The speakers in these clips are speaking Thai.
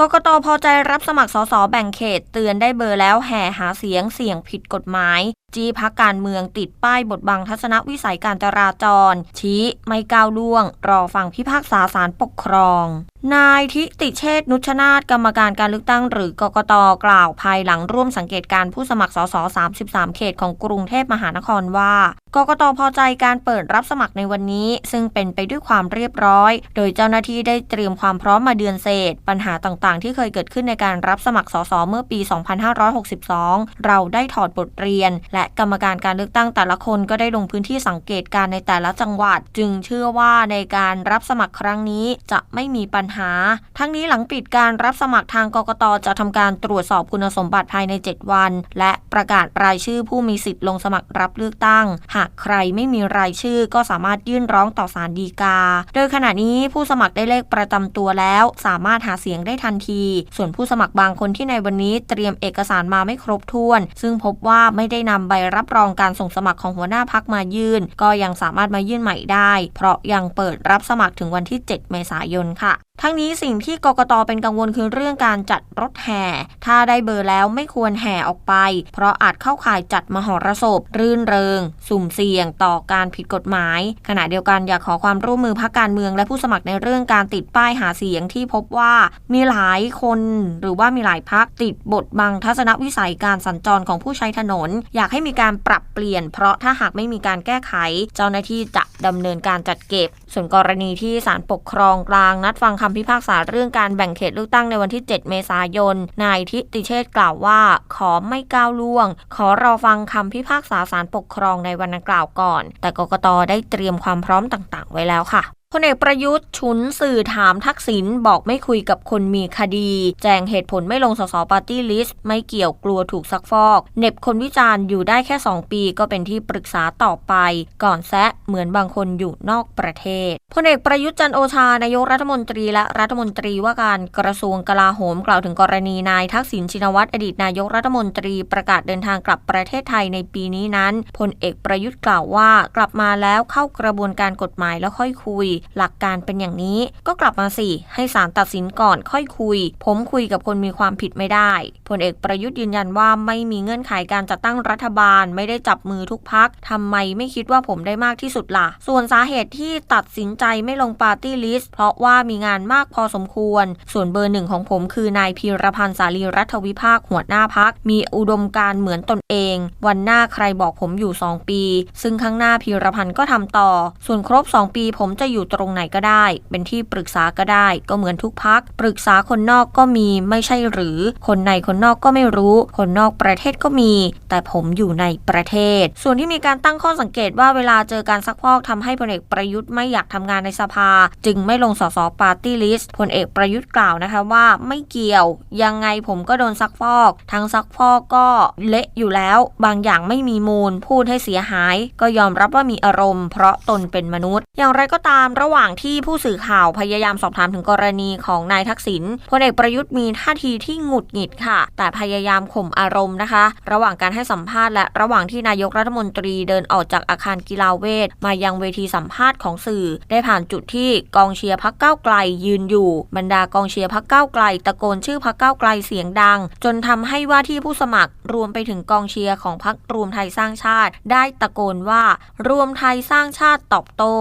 กกตพอใจรับสมัครสสแบ่งเขตเตือนได้เบอร์แล้วแห่หาเสียงเสี่ยงผิดกฎหมาย จีพักการเมืองติดป้ายบทบังทัศนวิสัยการจราจร ชี้ไม่ก้าวล่วง รอฟังพิพากษาศาลปกครอง นายทิติเชษนุชนาธกรรมการการเลือกตั้ง หรือกกตกล่าวภายหลังร่วมสังเกตการผู้สมัครสส 33 เขตของกรุงเทพมหานครว่ากกตพอใจการเปิดรับสมัครในวันนี้ ซึ่งเป็นไปด้วยความเรียบร้อย โดยเจ้าหน้าที่ได้เตรียมความพร้อมมาเดือนเศษ ปัญหาต่างๆ ที่เคยเกิดขึ้นในการรับสมัครสสเมื่อปี 2562 เราได้ถอดบทเรียน และกรรมการการเลือกตั้งแต่ละคนก็ได้ลงพื้นที่สังเกตการในแต่ละจังหวัด จึงเชื่อว่าในการรับสมัครครั้งนี้จะไม่มีปัญหา ทั้งนี้หลังปิดการรับสมัครทางกกตจะทำการตรวจสอบคุณสมบัติภายใน 7 วัน และประกาศรายชื่อผู้มีสิทธิ์ลงสมัครรับเลือกตั้งากใครไม่มีรายชื่อก็สามารถยื่นร้องต่อศาลฎีกา โดยขณะนี้ผู้สมัครได้เลขประจำตัวแล้ว สามารถหาเสียงได้ทันที ส่วนผู้สมัครบางคนที่ในวันนี้เตรียมเอกสารมาไม่ครบถ้วน ซึ่งพบว่าไม่ได้นำใบรับรองการส่งสมัครของหัวหน้าพักมายื่น ก็ยังสามารถมายื่นใหม่ได้ เพราะยังเปิดรับสมัครถึงวันที่ 7 เมษายนค่ะ ทั้งนี้สิ่งที่กกตเป็นกังวลคือเรื่องการจัดรถแห่ ถ้าได้เบอร์แล้วไม่ควรแห่ออกไป เพราะอาจเข้าข่ายจัดมหรสพ รื่นเริง สุ่มเสี่ยงต่อการผิดกฎหมาย ขณะเดียวกันอยากขอความร่วมมือพักการเมือง และผู้สมัครในเรื่องการติดป้ายหาเสียงที่พบว่ามีหลายคน หรือว่ามีหลายพักติดบทบังทัศนวิสัยการสัญจรของผู้ใช้ถนน อยากให้มีการปรับเปลี่ยน เพราะถ้าหากไม่มีการแก้ไข เจ้าหน้าที่จะดำเนินการจัดเก็บ ส่วนกรณีที่ศาลปกครองกลางนัดฟังคำำพิพากษาเรื่องการแบ่งเขตเลือกตั้งในวันที่ 7 เมษายน นายทิติเชษ์กล่าวว่า ขอไม่ก้าวล่วง ขอรอฟังคำพิพากษาศาลปกครองในวันดังกล่าวก่อน แต่กกตได้เตรียมความพร้อมต่างๆ ไว้แล้วค่ะ พลเอกประยุทธ์ชุนสื่อถามทักษิณบอกไม่คุยกับคนมีคดี แจงเหตุผลไม่ลงสสปาร์ตี้ลิสต์ไม่เกี่ยวกลัวถูกซักฟอก เน็บคนวิจารณ์อยู่ได้แค่ 2 ปีก็เป็นที่ปรึกษาต่อไป ก่อนแซะเหมือนบางคนอยู่นอกประเทศพลเอกประยุทธ์จันโอชานายกรัฐมนตรีและรัฐมนตรีว่าการกระทรวงกลาโหมกล่าวถึงกรณีนายทักษิณชินวัตรอดีตนายกรัฐมนตรีประกาศเดินทางกลับประเทศไทยในปีนี้นั้นพลเอกประยุทธ์กล่าวว่ากลับมาแล้วเข้ากระบวนการกฎหมายแล้วค่อยคุยหลักการเป็นอย่างนี้ ก็กลับมาสิ ให้ศาลตัดสินก่อนค่อยคุย ผมคุยกับคนมีความผิดไม่ได้พลเอกประยุทธ์ยืนยันว่าไม่มีเงื่อนไขการจัดตั้งรัฐบาลไม่ได้จับมือทุกพักทำไมไม่คิดว่าผมได้มากที่สุดล่ะ ส่วนสาเหตุที่ตัดสินใจไม่ลงปาร์ตี้ลิสต์เพราะว่ามีงานมากพอสมควร ส่วนเบอร์หนึ่งของผมคือนายพีรพันธ์สาลีรัฐวิภาคหัวหน้าพัก มีอุดมการเหมือนตนเอง วันหน้าใครบอกผมอยู่ 2 ปี ซึ่งข้างหน้าพีรพันธ์ก็ทำต่อ ส่วนครบ 2 ปีผมจะอยู่ตรงไหนก็ได้ เป็นที่ปรึกษาก็ได้ ก็เหมือนทุกพัก ปรึกษาคนนอกก็มีไม่ใช่หรือ คนในคนนอกก็ไม่รู้ คนนอกประเทศก็มี แต่ผมอยู่ในประเทศ ส่วนที่มีการตั้งข้อสังเกตว่าเวลาเจอการซักพอกทำให้พลเอกประยุทธ์ไม่อยากทำงานในสภา จึงไม่ลงสสปาร์ตี้ลิสต์พลเอกประยุทธ์กล่าวนะคะว่าไม่เกี่ยวยังไงผมก็โดนซักฟอกทั้งซักฟอกก็เละอยู่แล้ว บางอย่างไม่มีมูล พูดให้เสียหาย ก็ยอมรับว่ามีอารมณ์เพราะตนเป็นมนุษย์ อย่างไรก็ตามระหว่างที่ผู้สื่อข่าวพยายามสอบถามถึงกรณีของนายทักษิณพลเอกประยุทธ์มีท่าทีที่หงุดหงิดค่ะ แต่พยายามข่มอารมณ์นะคะ ระหว่างการให้สัมภาษณ์และระหว่างที่นายกรัฐมนตรีเดินออกจากอาคารกีฬาเวท มายังเวทีสัมภาษณ์ของสื่อ ได้ผ่านจุดที่กองเชียร์พักเก้าไกลยืนอยู่ บรรดากองเชียร์พักเก้าไกล ตะโกนชื่อพักเก้าไกลเสียงดัง จนทำให้ว่าที่ผู้สมัครรวมไปถึงกองเชียร์ของพักรวมไทยสร้างชาติ ได้ตะโกนว่า รวมไทยสร้างชาติตอบโต้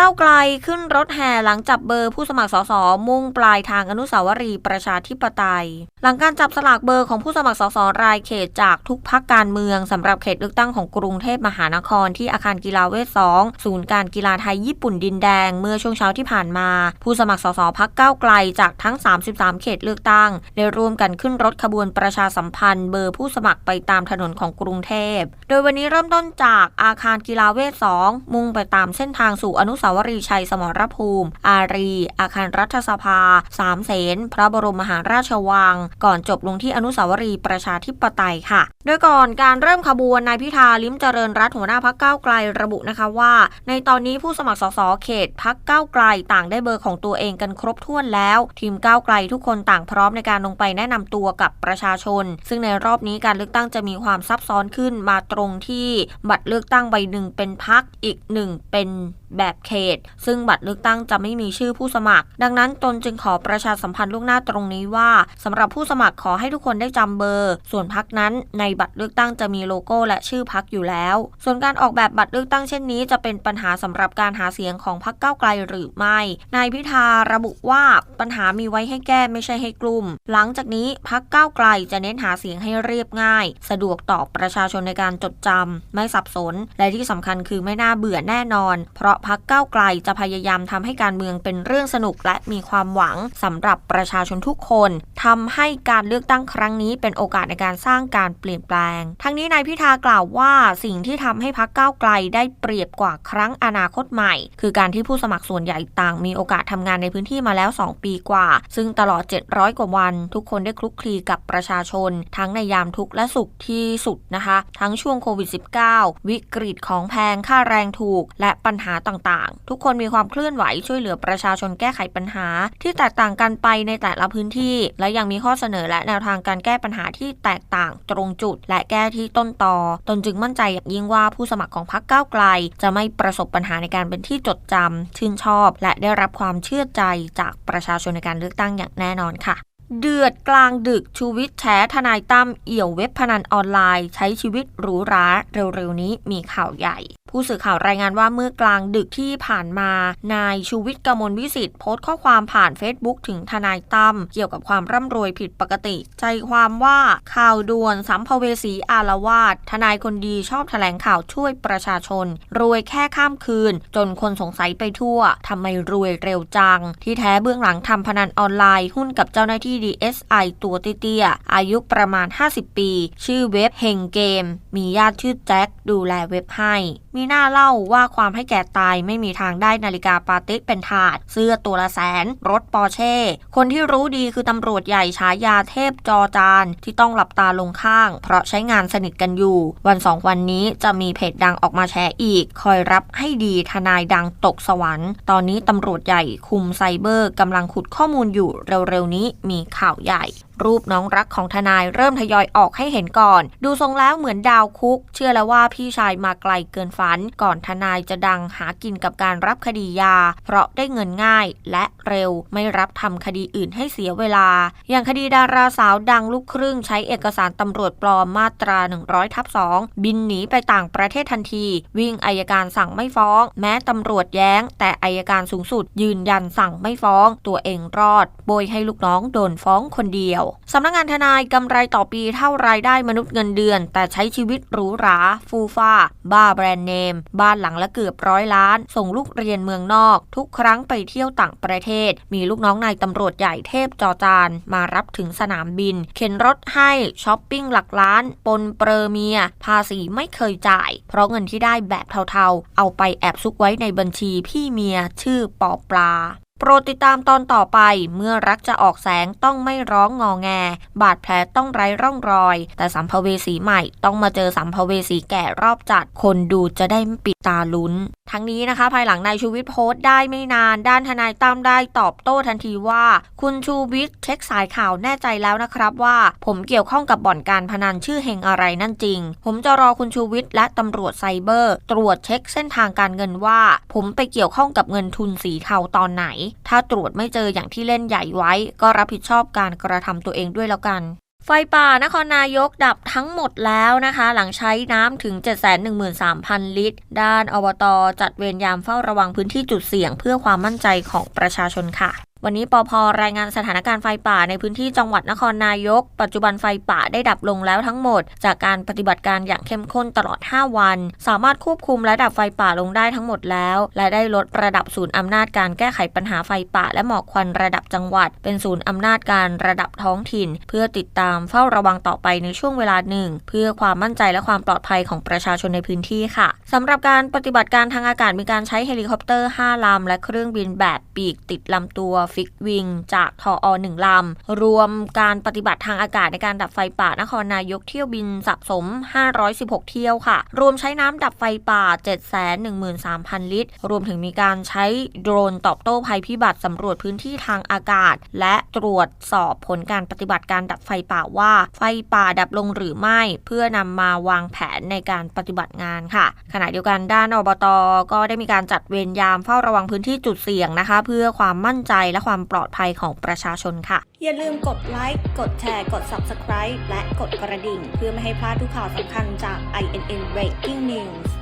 ก้าวไกลขึ้นรถแห่หลังจับเบอร์ผู้สมัครสสมุ่งปลายทางอนุสาวรีย์ประชาธิปไตย หลังการจับสลากเบอร์ของผู้สมัครสสรายเขตจากทุกพักการเมืองสำหรับเขตเลือกตั้งของกรุงเทพมหานครที่อาคารกีฬาเวท2ศูนย์การกีฬาไทยญี่ปุ่นดินแดง เมื่อช่วงเช้าที่ผ่านมา ผู้สมัครสสพักก้าวไกลจากทั้ง 33 เขตเลือกตั้งได้ร่วมกันขึ้นรถขบวนประชาสัมพันธ์ เบอร์ผู้สมัครไปตามถนนของกรุงเทพ โดยวันนี้เริ่มต้นจากอาคารกีฬาเวท2มุ่งไปตามเส้นทางสู่อนุสาวรีชัยสมรภูมิ อารี อาคารรัฐสภา สามเสนพระบรมมหาราชวัง ก่อนจบลงที่อนุสาวรีย์ประชาธิปไตยค่ะ โดยก่อนการเริ่มขบวนนายพิธาลิ้มเจริญรัตน์หัวหน้าพักเก้าไกลระบุนะคะว่า ในตอนนี้ผู้สมัครสสเขตพักเก้าไกลต่างได้เบอร์ของตัวเองกันครบถ้วนแล้ว ทีมก้าวไกลทุกคนต่างพร้อมในการลงไปแนะนำตัวกับประชาชน ซึ่งในรอบนี้การเลือกตั้งจะมีความซับซ้อนขึ้นมาตรงที่บัตรเลือกตั้งใบหนึ่งเป็นพักอีกหนึ่งเป็นแบบเขต ซึ่งบัตรเลือกตั้งจะไม่มีชื่อผู้สมัคร ดังนั้นตนจึงขอประชาสัมพันธ์ล่วงหน้าตรงนี้ว่าสำหรับผู้สมัครขอให้ทุกคนได้จำเบอร์ ส่วนพักนั้น ในบัตรเลือกตั้งจะมีโลโก้และชื่อพักอยู่แล้ว ส่วนการออกแบบบัตรเลือกตั้งเช่นนี้ จะเป็นปัญหาสำหรับการหาเสียงของพักเก้าไกลหรือไม่ นายพิธาระบุว่าปัญหามีไว้ให้แก้ไม่ใช่ให้กลุ่ม หลังจากนี้พักเก้าไกลจะเน้นหาเสียงให้เรียบง่าย สะดวกต่อประชาชนในการจดจำไม่สับสน และที่สำคัญคือไม่น่าเบื่อแน่นอน เพราะพักก้าวไกลจะพยายามทำให้การเมืองเป็นเรื่องสนุกและมีความหวังสำหรับประชาชนทุกคนทำให้การเลือกตั้งครั้งนี้เป็นโอกาสในการสร้างการเปลี่ยนแปลง ทั้งนี้นายพิธากล่าวว่าสิ่งที่ทำให้พักก้าวไกลได้เปรียบกว่าครั้งอนาคตใหม่ คือการที่ผู้สมัครส่วนใหญ่ต่าง มีโอกาสทำงานในพื้นที่มาแล้ว 2 ปีกว่า ซึ่งตลอด 700 กว่าวัน ทุกคนได้คลุกคลีกับประชาชน ทั้งในยามทุกข์และสุขที่สุดนะคะ ทั้งช่วงโควิด -19 วิกฤตของแพงค่าแรงถูก และปัญหาต่างๆ ทุกคนมีความเคลื่อนไหวช่วยเหลือประชาชนแก้ไขปัญหา ที่แตกต่างกันไปในแต่ละพื้นที่ และยังมีข้อเสนอและแนวทางการแก้ปัญหาที่แตกต่างตรงจุด และแก้ที่ต้นตอตนจึงมั่นใจอย่างยิ่งว่าผู้สมัครของพรรคก้าวไกล จะไม่ประสบปัญหาในการเป็นที่จดจำชื่นชอบ และได้รับความเชื่อใจจากประชาชนในการเลือกตั้งอย่างแน่นอนค่ะเดือดกลางดึกชูวิทย์แฉทนายตั้มเอี่ยวเว็บพนันออนไลน์ ใช้ชีวิตหรูหราเร็วๆนี้มีข่าวใหญ่ผู้สื่อข่าวรายงานว่าเมื่อกลางดึกที่ผ่านมา นายชูวิทย์กมลวิสิทธิ์โพสต์ข้อความผ่าน Facebook ถึงทนายตั้มเกี่ยวกับความร่ำรวยผิดปกติ ใจความว่าข่าวด่วนสัมภเวสีอารวาสทนายคนดีชอบแถลงข่าวช่วยประชาชน รวยแค่ข้ามคืน จนคนสงสัยไปทั่วทำไมรวยเร็วจัง ที่แท้เบื้องหลังทำพนันออนไลน์หุ้นกับเจ้าหน้าที่ DSI ตัวเตี้ยๆอายุประมาณ 50 ปี ชื่อเว็บเฮงเกม มีญาติชื่อแจ็คดูแลเว็บให้ มีหน้าเล่าว่าความให้แก่ตายไม่มีทางได้นาฬิกาปาติสเป็นถาด เสื้อตัวละแสน รถปอร์เช่ คนที่รู้ดีคือตำรวจใหญ่ฉายาเทพจอจานที่ต้องหลับตาลงข้าง เพราะใช้งานสนิทกันอยู่ วันสองวันนี้จะมีเพจดังออกมาแชร์อีก คอยรับให้ดีทนายดังตกสวรรค์ ตอนนี้ตำรวจใหญ่คุมไซเบอร์กำลังขุดข้อมูลอยู่เร็วๆนี้มีข่าวใหญ่รูปน้องรักของทนายเริ่มทยอยออกให้เห็นก่อน ดูทรงแล้วเหมือนดาวคุก เชื่อแล้วว่าพี่ชายมาไกลเกินฝันก่อนทนายจะดังหากินกับการรับคดียา เพราะได้เงินง่ายและเร็วไม่รับทำคดีอื่นให้เสียเวลา อย่างคดีดาราสาวดังลูกครึ่งใช้เอกสารตำรวจปลอมมาตรา 100ทับ2บินหนีไปต่างประเทศทันที วิ่งอายการสั่งไม่ฟ้อง แม้ตำรวจแย้ง แต่อายการสูงสุด ยืนยันสั่งไม่ฟ้อง ตัวเองรอด โบยให้ลูกน้องโดนฟ้องคนเดียวสำนักงานทนายกำไรต่อปีเท่ารายได้มนุษย์เงินเดือน แต่ใช้ชีวิตหรูหราฟูฟ้าบ้าแบรนด์เนม บ้านหลังละเกือบร้อยล้าน ส่งลูกเรียนเมืองนอก ทุกครั้งไปเที่ยวต่างประเทศ มีลูกน้องนายตำรวจใหญ่เทพจอจานมารับถึงสนามบิน เข็นรถให้ช้อปปิ้งหลักล้าน ปนเปรเมีย ภาษีไม่เคยจ่าย เพราะเงินที่ได้แบบเทาๆ เอาไปแอบซุกไว้ในบัญชีพี่เมียชื่อปอปลา โปรดติดตามตอนต่อไป เมื่อรักจะออกแสงต้องไม่ร้องงอแง บาดแผลต้องไร้ร่องรอย แต่สัมภเวสีใหม่ต้องมาเจอสัมภเวสีแก่รอบจัด คนดูจะได้ไม่ปิดตาลุ้น ทั้งนี้นะคะ ภายหลังนายชูวิทย์โพสต์ได้ไม่นาน ด้านทนายตั้มได้ตอบโต้ทันทีว่า คุณชูวิทย์เช็คสายข่าวแน่ใจแล้วนะครับว่า ผมเกี่ยวข้องกับบ่อนการพนันชื่อเฮงอะไรนั่นจริง ผมจะรอคุณชูวิทย์และตำรวจไซเบอร์ ตรวจเช็คเส้นทางการเงินว่า ผมไปเกี่ยวข้องกับเงินทุนสีเทาตอนไหนถ้าตรวจไม่เจออย่างที่เล่นใหญ่ไว้ ก็รับผิดชอบการกระทำตัวเองด้วยแล้วกันไฟป่านครนายกดับทั้งหมดแล้วนะคะ หลังใช้น้ำถึง 713,000 ลิตร ด้านอบต จัดเวรยามเฝ้าระวังพื้นที่จุดเสี่ยง เพื่อความมั่นใจของประชาชนค่ะ วันนี้ปอพรายงานสถานการณ์ไฟป่าในพื้นที่จังหวัดนครนายก ปัจจุบันไฟป่าได้ดับลงแล้วทั้งหมด จากการปฏิบัติการอย่างเข้มข้นตลอด 5 วัน สามารถควบคุมและดับไฟป่าลงได้ทั้งหมดแล้ว และได้ลดระดับศูนย์อำนาจการแก้ไขปัญหาไฟป่า และหมอกควันระดับจังหวัด เป็นศูนย์อำนาจการระดับท้องถิ่น เพื่อติดตามเฝ้าระวังต่อไปในช่วงเวลาหนึ่ง เพื่อความมั่นใจและความปลอดภัยของประชาชนในพื้นที่ค่ะสำหรับการปฏิบัติการทางอากาศมีการใช้เฮลิคอปเตอร์ 5ลำและเครื่องบินแบบปีกติดลำตัวฟิกวิง จากทออหนึ่งลำ รวมการปฏิบัติทางอากาศในการดับไฟป่านครนายกเที่ยวบินสะสม 516 เที่ยวค่ะ รวมใช้น้ำดับไฟป่า 713,000 ลิตร รวมถึงมีการใช้โดรนตอบโต้ภัยพิบัติสำรวจพื้นที่ทางอากาศ และตรวจสอบผลการปฏิบัติการดับไฟป่าว่า ไฟป่าดับลงหรือไม่ เพื่อนำมาวางแผนในการปฏิบัติงานค่ะ ขณะเดียวกันด้านอบต ก็ได้มีการจัดเวรยามเฝ้าระวังพื้นที่จุดเสี่ยงนะคะ เพื่อความมั่นใจและความปลอดภัยของประชาชนค่ะ อย่าลืมกดไลค์ กดแชร์ กด Subscribe และกดกระดิ่ง เพื่อไม่ให้พลาดทุกข่าวสำคัญจาก INN Breaking News